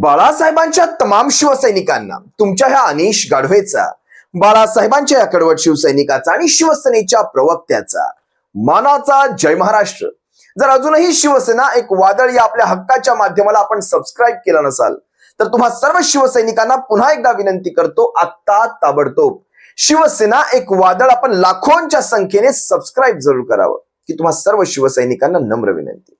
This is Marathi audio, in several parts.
बाळासाहेबांच्या तमाम शिवसैनिकांना तुमच्या ह्या अनिश गाढवेचा बाळासाहेबांच्या या कडवट शिवसैनिकाचा आणि शिवसेनेच्या प्रवक्त्याचा मानाचा जय महाराष्ट्र. जर अजूनही शिवसेना एक वादळ या आपल्या हक्काच्या माध्यमाला आपण सबस्क्राईब केला नसाल तर तुम्हा सर्व शिवसैनिकांना पुन्हा एकदा विनंती करतो आत्ता ताबडतोब. शिवसेना एक वादळ आपण लाखोंच्या संख्येने सबस्क्राईब जरूर करावं की तुम्हा सर्व शिवसैनिकांना नम्र विनंती.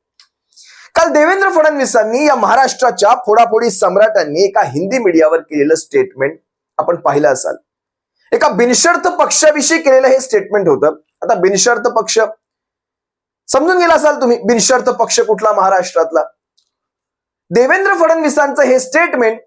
काल देवेंद्र फडणवीसांनी या महाराष्ट्राच्या फोडाफोडी सम्राटांनी एका हिंदी मीडियावर केलेलं स्टेटमेंट आपण पाहिलं असाल. एका बिनशर्त पक्षाविषयी केलेलं हे स्टेटमेंट होतं. आता बिनशर्त पक्ष समजून गेला असाल तुम्ही बिनशर्त पक्ष कुठला महाराष्ट्रातला? देवेंद्र फडणवीसांचं हे स्टेटमेंट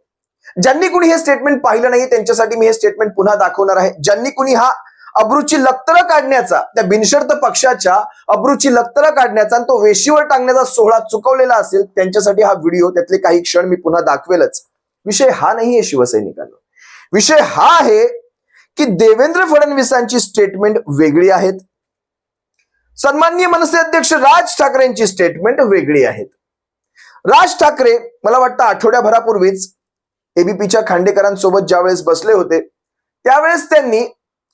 ज्यांनी कुणी हे स्टेटमेंट पाहिलं नाही त्यांच्यासाठी मी हे स्टेटमेंट पुन्हा दाखवणार आहे. ज्यांनी कुणी हा अब्रूची लक्तर काढण्याचा त्या बिनशर्त पक्षाच्या अब्रूची लक्तर काढण्याचा आणि तो वेशीवर टांगण्याचा सोहळा चुकवलेला असेल त्यांच्यासाठी हा व्हिडिओ त्यातले काही क्षण मी पुन्हा दाखवेलच. विषय हा नाहीये शिवसैनिकांना विषय हा आहे की देवेंद्र फडणवीसांची स्टेटमेंट वेगळी आहेत. सन्माननीय मनसे अध्यक्ष राज ठाकरेंची स्टेटमेंट वेगळी आहेत. राज ठाकरे मला वाटतं आठवड्याभरापूर्वीच एबीपीच्या खांडेकरांसोबत ज्यावेळेस बसले होते त्यावेळेस त्यांनी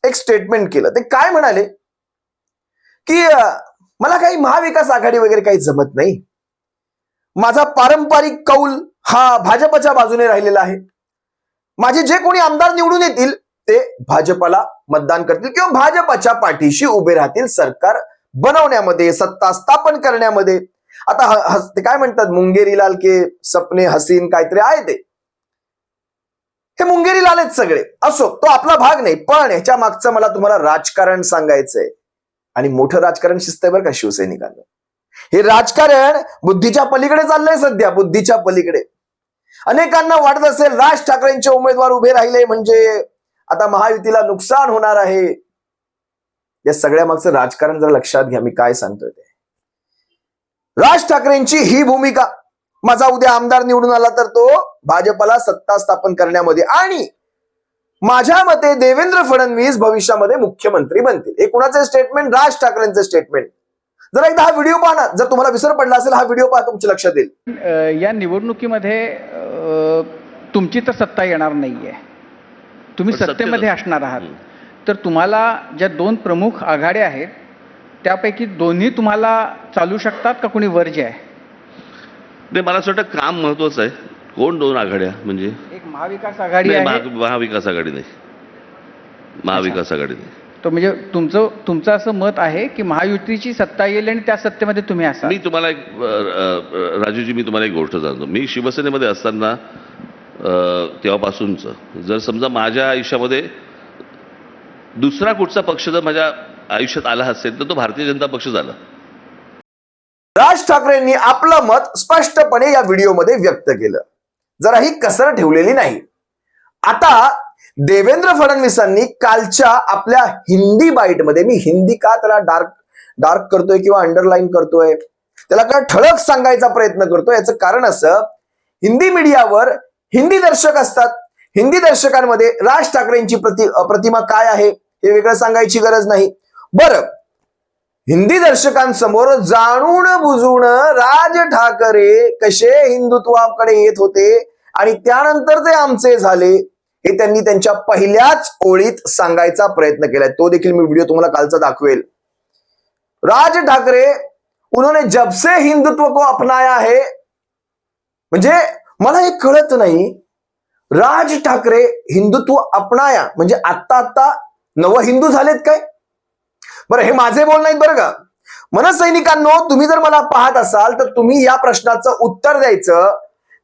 एक स्टेटमेंट केलं. ते काय म्हणाले? की मला काही महाविकास आघाडी वगैरे काही जमत नाही. माझा पारंपरिक कौल हा भाजपच्या बाजूने राहिलेला आहे. माझे जे कोणी आमदार निवडून येतील ते भाजपला मतदान करतील किंवा भाजपच्या पाठीशी उभे राहतील सरकार बनवण्यामध्ये सत्ता स्थापन करण्यामध्ये. आता ते काय म्हणतात? मुंगेरी लाल के सपने हसीन काहीतरी आहे ते. ते मुंगेरी लाल सगळे. असो तो आपला भाग नाही पण ह्याच्या मागचं मला तुम्हाला राजकारण सांगायचंय. आणि मोठं राजकारण शिस्तय बरं का शिवसैनिकांना हे राजकारण बुद्धीच्या पलीकडे चाललंय सध्या बुद्धीच्या पलीकडे. अनेकांना वाटत असेल राज ठाकरेंचे उमेदवार उभे राहिले म्हणजे आता महायुतीला नुकसान होणार आहे. या सगळ्या मागचं राजकारण जर लक्षात घ्या मी काय सांगतोय ते. राज ठाकरेंची ही भूमिका माझा उद्या आमदार निवडून आला तर तो भाजपला सत्ता स्थापन करण्यामध्ये आणि माझ्या मते देवेंद्र फडणवीस भविष्यामध्ये मुख्यमंत्री बनतील. हे कुणाचे स्टेटमेंट राज ठाकरेंचे स्टेटमेंट जर एकदा हा व्हिडिओ पहा ना. जर तुम्हाला विसर पडला असेल हा व्हिडिओ पहा तुमच्या लक्षात येईल. या निवडणुकीमध्ये तुमची तर सत्ता येणार नाहीये. तुम्ही सत्तेमध्ये असणार आहात. तर तुम्हाला ज्या दोन प्रमुख आघाड्या आहेत त्यापैकी दोन्ही तुम्हाला चालू शकतात का कोणी वर्ज्य आहे? नाही मला असं वाटतं काम महत्वाचं आहे. कोण दोन आघाड्या? म्हणजे? एक महाविकास आघाडी नाही, आहे. महा- महाविकास आघाडी नाही. महाविकास आघाडी नाही. तो म्हणजे तुमचं तुमचं असं मत आहे की महायुतीची सत्ता येईल आणि त्या सत्तेमध्ये तुम्ही असाल? मी तुम्हाला एक अ, अ, राजूजी मी तुम्हाला एक गोष्ट सांगतो. मी शिवसेनेमध्ये असताना अ, तेव्हापासूनचं जर समजा माझ्या आयुष्यामध्ये दुसरा कुठचा पक्ष जर माझ्या आयुष्यात आला असेल तर तो भारतीय जनता पक्ष झाला. राज ठाकरेंनी आपलं मत स्पष्टपणे या व्हिडिओमध्ये व्यक्त केलं. जरा ही कसर ठेवलेली नाही. आता देवेंद्र फडणवीसांनी कालच्या आपल्या हिंदी बाईटमध्ये मी हिंदी का त्याला डार्क डार्क करतोय किंवा अंडरलाईन करतोय त्याला काय ठळक सांगायचा प्रयत्न करतोय याचं कारण असं हिंदी मीडियावर हिंदी दर्शक असतात. हिंदी दर्शकांमध्ये राज ठाकरेंची प्रति प्रतिमा काय आहे हे वेगळं सांगायची गरज नाही. बरं हिंदी दर्शकांसमोर जाणून बुजून राज ठाकरे कसे हिंदुत्वाकडे येत होते आणि त्यानंतर ते आमचे झाले हे त्यांनी त्यांच्या पहिल्याच ओळीत सांगायचा प्रयत्न केलाय. तो देखील मी व्हिडिओ तुम्हाला कालचा दाखवेल. राज ठाकरे उन्होंने जब से हिंदुत्व को अपनाया है म्हणजे मला हे कळत नाही राज ठाकरे हिंदुत्व अपनाया म्हणजे आत्ता आत्ता नव हिंदू झालेत काय? बरं हे माझे बोल नाहीत बरं का? मनसैनिकांनो तुम्ही जर मला पाहत असाल तर तुम्ही या प्रश्नाचं उत्तर द्यायचं.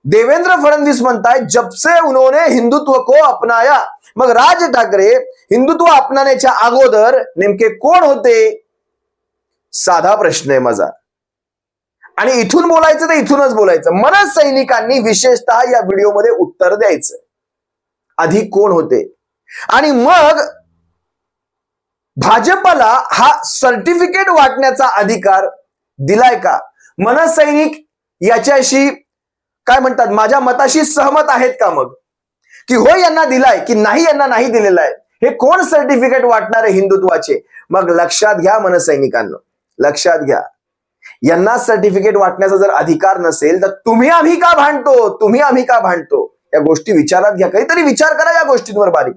देवेंद्र फडणवीस म्हणताय जबसे उन्होंने हिंदुत्व को अपनाया. मग राज ठाकरे हिंदुत्व अपनाण्याच्या अगोदर नेमके कोण होते? साधा प्रश्न आहे माझा. आणि इथून बोलायचं तर इथूनच बोलायचं. मनसैनिकांनी विशेषतः या व्हिडिओमध्ये उत्तर द्यायचं. आधी कोण होते? आणि मग भाजपला हा सर्टिफिकेट वाटण्याचा अधिकार दिलाय का? मनसैनिक याच्याशी काय म्हणतात? माझ्या मताशी सहमत आहेत का मग? की हो यांना दिलाय की नाही यांना नाही दिलेला आहे. हे कोण सर्टिफिकेट वाटणार आहे हिंदुत्वाचे? मग लक्षात घ्या मनसैनिकांना. लक्षात घ्या. यांना सर्टिफिकेट वाटण्याचा जर अधिकार नसेल तर तुम्ही आम्ही का भांडतो? तुम्ही आम्ही का भांडतो? या गोष्टी विचारात घ्या. काहीतरी विचार करा या गोष्टींवर बारीक.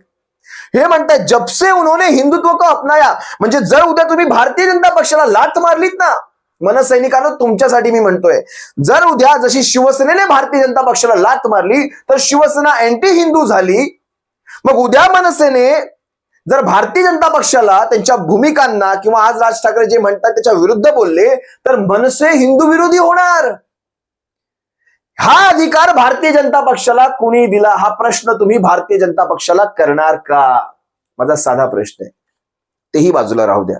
हे म्हणतात जबसे उन्होंने हिंदुत्व को अपनाया. म्हणजे जर उद्या तुम्ही भारतीय जनता पक्षाला लात मारलीत ना मनसैनिकांनो तुमच्यासाठी मी म्हणतोय जर उद्या जशी शिवसेनेने भारतीय जनता पक्षाला लात मारली तर शिवसेना अँटी हिंदू झाली. मग उद्या मनसेने जर भारतीय जनता पक्षाला त्यांच्या भूमिकांना किंवा आज राज ठाकरे जे म्हणतात त्याच्या विरुद्ध बोलले तर मनसे हिंदू विरोधी होणार. हा अधिकार भारतीय जनता पक्षाला कुणी दिला? हा प्रश्न तुम्ही भारतीय जनता पक्षाला करणार का? माझा साधा प्रश्न आहे. तेही बाजूला राहू द्या.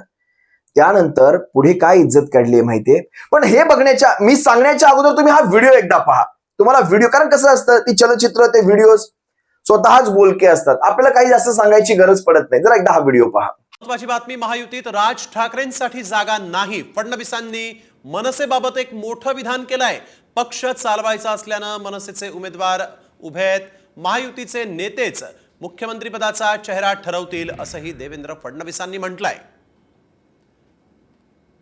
त्यानंतर पुढे काय इज्जत काढली आहे माहितीये? पण हे बघण्याच्या मी सांगण्याच्या अगोदर तुम्ही हा व्हिडिओ एकदा पहा. तुम्हाला व्हिडिओ कारण कसं असतं ती चलचित्र ते व्हिडिओ स्वतःच बोलके असतात. आपल्याला काही जास्त सांगायची गरज पडत नाही. जरा एकदा हा व्हिडिओ पहा. महत्वाची बातमी महायुतीत राज ठाकरेंसाठी जागा नाही. फडणवीसांनी मनसेबाबत एक मोठं विधान केलंय. पक्ष चालवायचा असल्यानं मनसेचे उमेदवार उभे आहेत. महायुतीचे नेतेच मुख्यमंत्रीपदाचा चेहरा ठरवतील असंही देवेंद्र फडणवीसांनी म्हटलंय.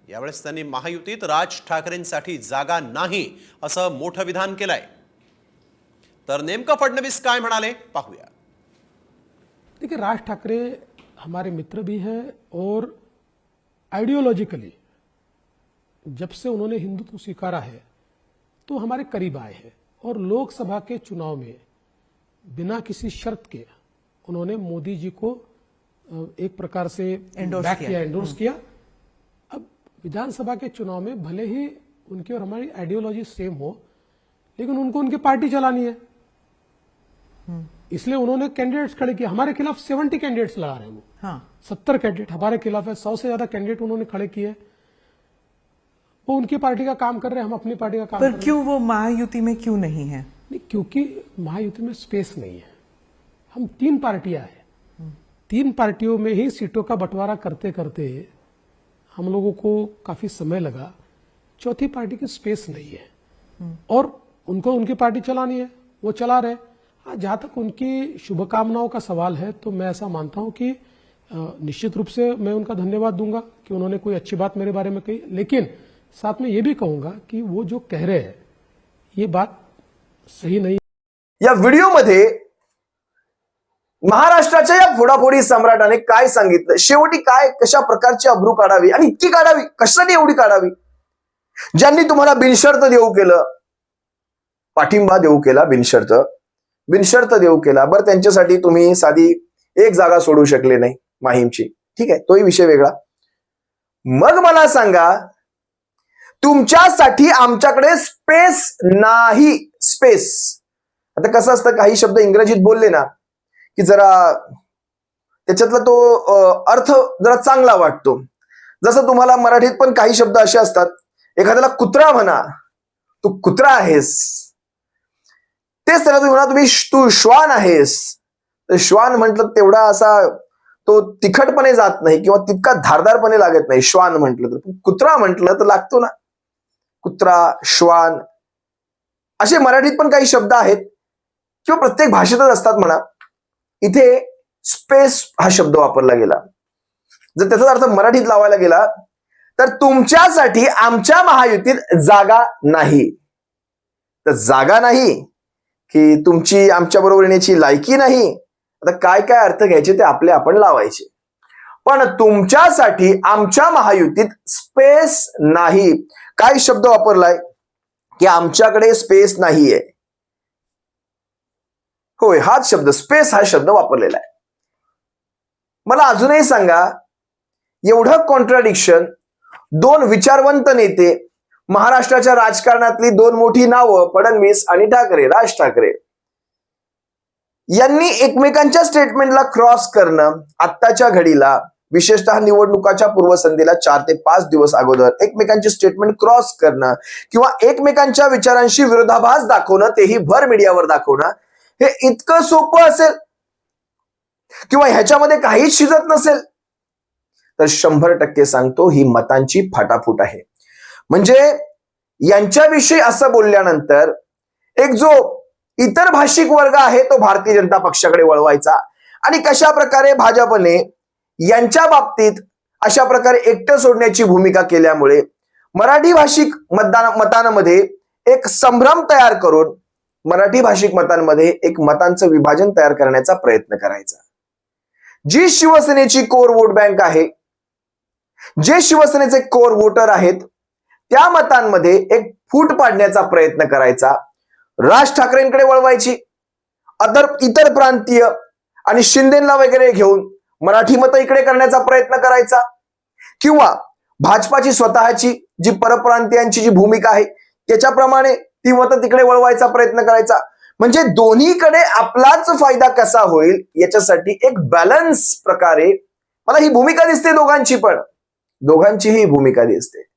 यावेळेस त्यांनी महायुतीत राज ठाकरेंसाठी जागा नाही असं मोठं विधान केलंय. तर नेमकं फडणवीस काय म्हणाले? पाहूया. देखिए राज ठाकरे हमारे मित्र भी हैं और आइडियोलॉजिकली जब से उन्होंने हिंदुत्व स्वीकारा है तो हमारे करीब आए हैं और लोकसभा के चुनाव में बिना किसी शर्त के उन्होंने मोदी जी को एक प्रकार से बैक किया। एंडोर्स किया। अब विधानसभा के चुनाव में भले ही उनकी और हमारी आइडियोलॉजी सेम हो लेकिन उनको उनकी पार्टी चलानी है। इसलिए उन्होंने कैंडिडेट्स खड़े किए। हमारे खिलाफ सेवेंटी कैंडिडेट्स लगा रहे हैं वो। हाँ। सत्तर कैंडिडेट हमारे खिलाफ है सौ से ज़्यादा कैंडिडेट उन्होंने खड़े किए। वो उनकी पार्टी का काम कर रहे हैं हम अपनी पार्टी का काम पर क्यों वो महायुति में क्यों नहीं है? नहीं क्योंकि महायुति में स्पेस नहीं है। हम तीन पार्टियाँ हैं। तीन पार्टियों में ही सीटों का बंटवारा करते करते हम लोगों को काफ़ी समय लगा। चौथी पार्टी की स्पेस नहीं है। और उनको उनकी पार्टी चलानी है वो चला रहे हाँ। जहाँ तक उनकी शुभकामनाओं का सवाल है तो मैं ऐसा मानता हूँ कि निश्चित रूप से मैं उनका धन्यवाद दूँगा कि उन्होंने कोई अच्छी बात मेरे बारे में कही। लेकिन साथ में ये भी कहूंगा कि वो जो कह रहे हैं ये बात सही नहीं या व्हिडिओमध्ये महाराष्ट्राच्या या फोडाफोडी सम्राटाने काय सांगितलं? शेवटी काय कशा प्रकारची अब्रू काढावी? आणि इतकी काढावी? कशासाठी एवढी काढावी? ज्यांनी तुम्हाला बिनशर्त देऊ केलं पाठिंबा देऊ केला बिनशर्त बिनशर्त देऊ केला बरं त्यांच्यासाठी तुम्ही साधी एक जागा सोडू शकले नाही माहीमची. ठीक आहे तोही विषय वेगळा. मग मला सांगा तुमच्यासाठी आमच्याकडे स्पेस नाही. स्पेस आता कसं असतं काही शब्द इंग्रजीत बोलले ना की जरा त्याच्यातला तो अर्थ जरा चांगला वाटतो. जसं तुम्हाला मराठीत पण काही शब्द असे असतात एखाद्याला कुत्रा म्हणा तू कुत्रा आहेस. तेच त्याला तुम्ही म्हणा तुम्ही तू श्वान आहेस. तर श्वान म्हटलं तेवढा असा तो तिखटपणे जात नाही किंवा तितका धारदारपणे लागत नाही श्वान म्हटलं तर. कुत्रा म्हटलं तर लागतो ना. कुत्रा श्वान असे मराठीत पण काही शब्द आहेत. किंवा प्रत्येक भाषेतच असतात म्हणा. इथे स्पेस हा शब्द वापरला गेला. जर त्याचा अर्थ मराठीत लावायला गेला तर तुमच्यासाठी आमच्या महायुतीत जागा नाही. तर जागा नाही की तुमची आमच्या बरोबर येण्याची लायकी नाही. आता काय काय अर्थ घ्यायचे ते आपले आपण लावायचे. पण तुमच्यासाठी आमच्या महायुतीत स्पेस नाही. काय शब्द वापरलाय? की आमच्याकडे स्पेस नाहीये. होय हाच शब्द स्पेस हा शब्द वापरलेला आहे. मला अजूनही सांगा एवढं कॉन्ट्राडिक्शन दोन विचारवंत नेते महाराष्ट्राच्या राजकारणातली दोन मोठी नावं फडणवीस आणि ठाकरे राज ठाकरे यांनी एकमेकांच्या स्टेटमेंटला क्रॉस करणं आत्ताच्या घडीला विशेषतः निवडणुकाच्या पूर्वसंध्येला चार ते पाच दिवस अगोदर एकमेकांची स्टेटमेंट क्रॉस करणं किंवा एकमेकांच्या विचारांशी विरोधाभास दाखवणं तेही भर मीडियावर दाखवणं हे इतकं सोपं असेल? किंवा ह्याच्यामध्ये काहीच शिजत नसेल? तर शंभर टक्के सांगतो ही मतांची फाटाफूट आहे. म्हणजे यांच्याविषयी असं बोलल्यानंतर एक जो इतर भाषिक वर्ग आहे तो भारतीय जनता पक्षाकडे वळवायचा. आणि कशा प्रकारे भाजपने यांच्या बाबतीत अशा प्रकारे एकटं सोडण्याची भूमिका केल्यामुळे मराठी भाषिक मतदान मतांमध्ये एक संभ्रम तयार करून मराठी भाषिक मतांमध्ये एक मतांचं विभाजन तयार करण्याचा प्रयत्न करायचा. जी शिवसेनेची कोर वोट बँक आहे जे शिवसेनेचे कोर वोटर आहेत त्या मतांमध्ये एक फूट पाडण्याचा प्रयत्न करायचा. राज ठाकरेंकडे वळवायची अदर इतर प्रांतीय आणि शिंदेला वगैरे घेऊन मराठी मतं इकडे करण्याचा प्रयत्न करायचा. किंवा भाजपाची स्वतःची जी परप्रांतीयांची जी भूमिका आहे त्याच्याप्रमाणे ती मतं तिकडे वळवायचा प्रयत्न करायचा. म्हणजे दोन्हीकडे आपलाच फायदा कसा होईल याच्यासाठी एक बॅलन्स प्रकारे मला ही भूमिका दिसते दोघांची पण. दोघांचीही ही भूमिका दिसते.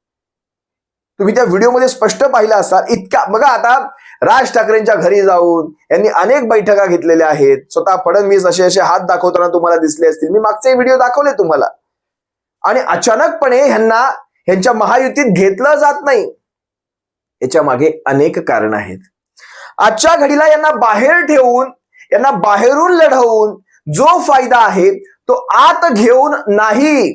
तुम्ही त्या व्हिडिओमध्ये स्पष्ट पाहिलं असाल इतका बघा आता राज ठाकरेंच्या घरी जाऊन यांनी अनेक बैठका घेतलेल्या आहेत. स्वतः फडणवीस असे असे हात दाखवताना तुम्हाला दिसले असतील. मी मागचे व्हिडिओ दाखवले तुम्हाला. आणि अचानकपणे ह्यांना ह्यांच्या महायुतीत घेतलं जात नाही. याच्या मागे अनेक कारण आहेत. आजच्या घडीला यांना बाहेर ठेवून यांना बाहेरून लढवून जो फायदा आहे तो आत घेऊन नाही.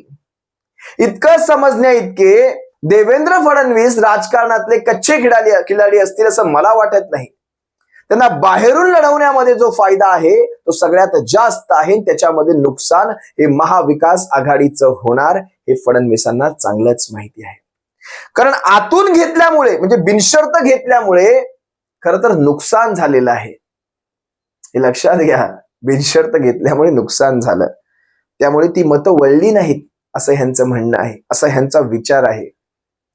इतकं समजण्या इतके देवेंद्र फडणवीस राजकारणातले कच्चे खिलाडी खिलाडी असतील असं मला वाटत नाही. त्यांना बाहेरून लढवण्यामध्ये जो फायदा आहे तो सगळ्यात जास्त आहे त्याच्यामध्ये नुकसान हे महाविकास आघाडीचं होणार हे फडणवीसांना चांगलंच माहिती आहे. कारण आतून घेतल्यामुळे म्हणजे बिनशर्त घेतल्यामुळे खर तर नुकसान झालेलं आहे. हे लक्षात घ्या बिनशर्त घेतल्यामुळे नुकसान झालं. त्यामुळे ती मतं वळली नाहीत असं ह्यांचं म्हणणं आहे असा ह्यांचा विचार आहे.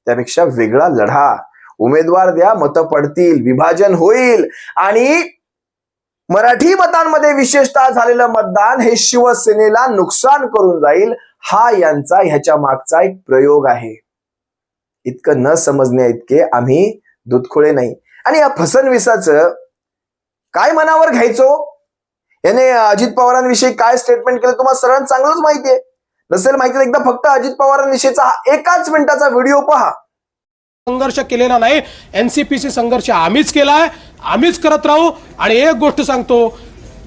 त्यापेक्षा वेगळा लढा. उमेदवार द्या मतं पडतील विभाजन होईल. आणि मराठी मतांमध्ये विशेषतः झालेलं मतदान हे शिवसेनेला नुकसान करून जाईल हा यांचा ह्याच्या मागचा एक प्रयोग आहे. इतकं न समजण्या इतके आम्ही दुधखोळे नाही. आणि या फसनविसाचं काय मनावर घ्यायचो? याने अजित पवारांविषयी काय स्टेटमेंट केलं? तुम्हाला सर्वांना चांगलंच माहिती आहे. नसेल माहिती एकदा फक्त अजित पवारांविषयीचा हा एकाच मिनिटाचा व्हिडिओ पहा. संघर्ष केलेला नाही एनसीपीसी संघर्ष आम्हीच केलाय आम्हीच करत राहू. आणि एक गोष्ट सांगतो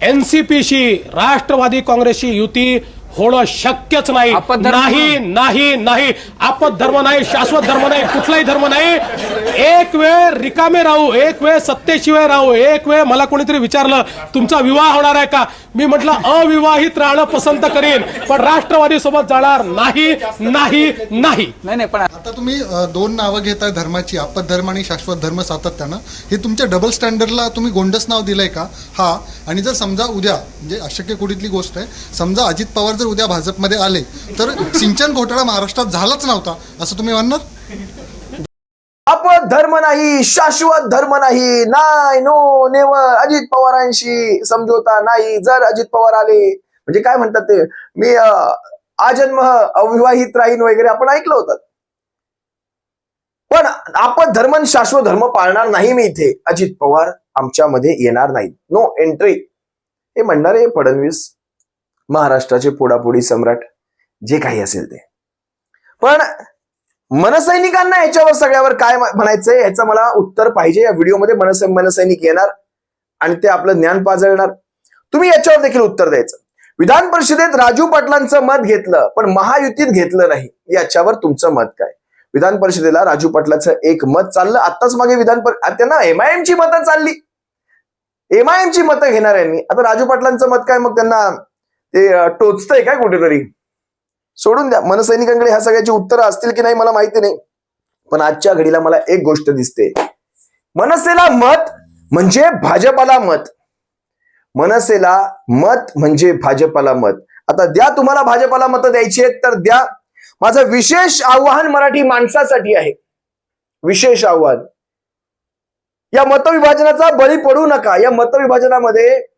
एनसीपीशी राष्ट्रवादी काँग्रेसची युती होणं शक्यच नाही. नाही नाही नाही. आपत धर्म नाही शाश्वत धर्म नाही कुठलाही धर्म नाही. एक वेळ रिकामे राहू एक वेळ सत्तेशिवाय राहू एक वेळ मला कोणीतरी विचारलं तुमचा विवाह होणार आहे का? मी म्हटलं अविवाहित राहणं पसंत करेन पण राष्ट्रवादी सोबत जाणार नाही नाही नाही. नाही पण आता तुम्ही दोन नावं घेताय धर्माची आपत धर्म आणि शाश्वत धर्म सातत्यानं. हे तुमच्या डबल स्टँडर्डला तुम्ही गोंडस नाव दिलंय का? हा आणि जर समजा उद्या म्हणजे अशक्य कुठली गोष्ट आहे समजा अजित पवार जर उद्या भाजपमध्ये आले तर सिंचन घोटाळा महाराष्ट्रात झालाच नव्हता असं तुम्ही म्हणणार? आपत धर्म नाही शाश्वत धर्म नाही नाही नो नेवर अजित पवारांशी समजोता नाही जर अजित पवार आले म्हणजे काय म्हणतात ते मी आजन्म अविवाहित राहीन वगैरे आपण ऐकलं होतं. पण आपण धर्म शाश्वत धर्म पाळणार नाही मी इथे. अजित पवार आमच्यामध्ये येणार नाहीत. नो एंट्री हे म्हणणारे फडणवीस महाराष्ट्राचे पुढापुढी सम्राट जे काही असेल ते. पण मनसैनिकांना याच्यावर सगळ्यावर काय म्हणायचंय? याचं मला उत्तर पाहिजे. या व्हिडिओमध्ये मनस मनसैनिक येणार आणि ते आपलं ज्ञान पाजळणार. तुम्ही याच्यावर देखील उत्तर द्यायचं. विधान परिषदेत राजू पाटलांचं मत घेतलं पण महायुतीत घेतलं नाही. याच्यावर तुमचं मत काय? विधान परिषदेला राजू पाटलाचं एक मत चाललं. आत्ताच मागे विधान त्यांना एमआयएमची मतं चालली. एमआयएमची मतं घेणार यांनी आता राजू पाटलांचं मत काय? मग त्यांना ते टोचतंय काय कुठेतरी? सोडून द्या. मनसैनिकांकडे ह्या सगळ्याची उत्तरं असतील की नाही मला माहिती नाही. पण आजच्या घडीला मला एक गोष्ट दिसते. मनसेला मत म्हणजे भाजपाला मत. मनसेला मत म्हणजे भाजपाला मत. आता द्या तुम्हाला भाजपाला मतं द्यायची आहेत तर द्या. माझं विशेष आव्हान मराठी माणसासाठी आहे. विशेष आव्हान. या मतविभाजनाचा बळी पडू नका. या मतविभाजनामध्ये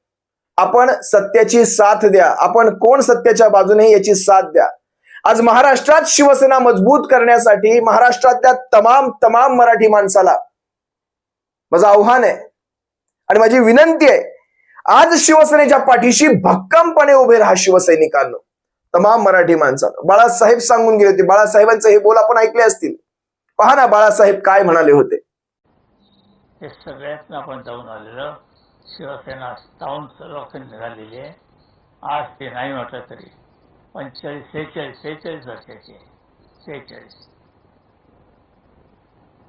आपण सत्याची साथ द्या. आपण कोण सत्याच्या बाजूने याची साथ द्या. आज महाराष्ट्रात शिवसेना मजबूत करण्यासाठी महाराष्ट्रातल्या तमाम तमाम मराठी माणसाला माझं आव्हान आहे. आणि माझी विनंती आहे आज शिवसेनेच्या पाठीशी भक्कमपणे उभे राहा शिवसैनिकांनो. तमाम मराठी माणसानं. बाळासाहेब सांगून गेले होते. बाळासाहेबांचे हे बोल आपण ऐकले असतील. पहा ना बाळासाहेब काय म्हणाले होते. हे आपण जाऊन आलेलं. शिवसेना स्थाऊन सर्वक्षण निघालेली आहे. आज ते नाही म्हटलं तरी पंचेचाळीस सेहेचाळीस सेहेचाळीस वर्षाची आहे. सेहेचाळीस.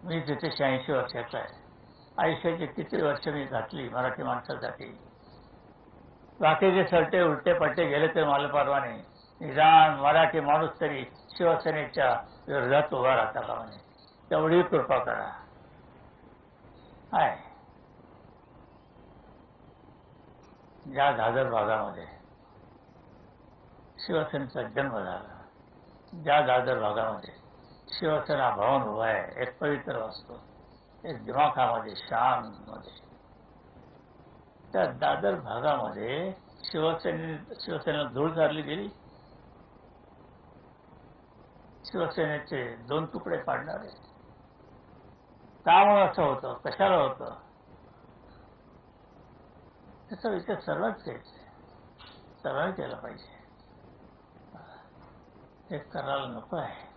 मी तिथे शहाऐंशी वर्षाचा आहे. आयुष्याची किती वर्ष मी घातली मराठी माणसासाठी? बाकीचे सरटे उलटे पट्टे गेले तर मला परवा नाही. निदान मराठी माणूस तरी शिवसेनेच्या विरोधात उभा राहता का म्हणे तेवढी कृपा करा. आहे ज्या दादर भागामध्ये. शिवसेनेचा जन्म झाला. ज्या दादर भागामध्ये शिवसेना भवन उभा आहे. एक पवित्र वास्तू. एक दिमाखामध्ये शानमध्ये त्या दादर भागामध्ये शिवसेने शिवसेनेला धूळ चालली गेली. शिवसेनेचे दोन तुकडे पाडणारे. का म्हणून असं होतं कशाला होतं? त्याचा विचार सरळच घ्यायचा सरळ केला पाहिजे. हे करायला नको आहे.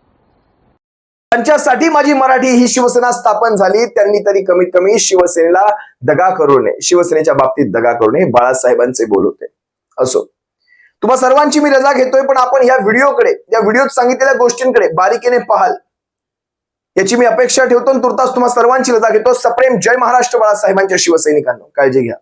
त्यांच्यासाठी माझी मराठी ही शिवसेना स्थापन झाली. त्यांनी तरी कमीत कमी शिवसेनेला दगा करू नये. शिवसेनेच्या बाबतीत दगा करू नये. बाळासाहेबांचे बोल होते. असो. तुम्हा सर्वांची मी रजा घेतोय पण आपण या व्हिडिओकडे या व्हिडिओत सांगितलेल्या गोष्टींकडे बारीकीने पाहाल. याची मी अपेक्षा ठेवतो तुर्तास तुम्हा सर्वांची रजा घेतो. सप्रेम जय महाराष्ट्र बाळासाहेबांच्या शिवसैनिकांना. काळजी घ्या.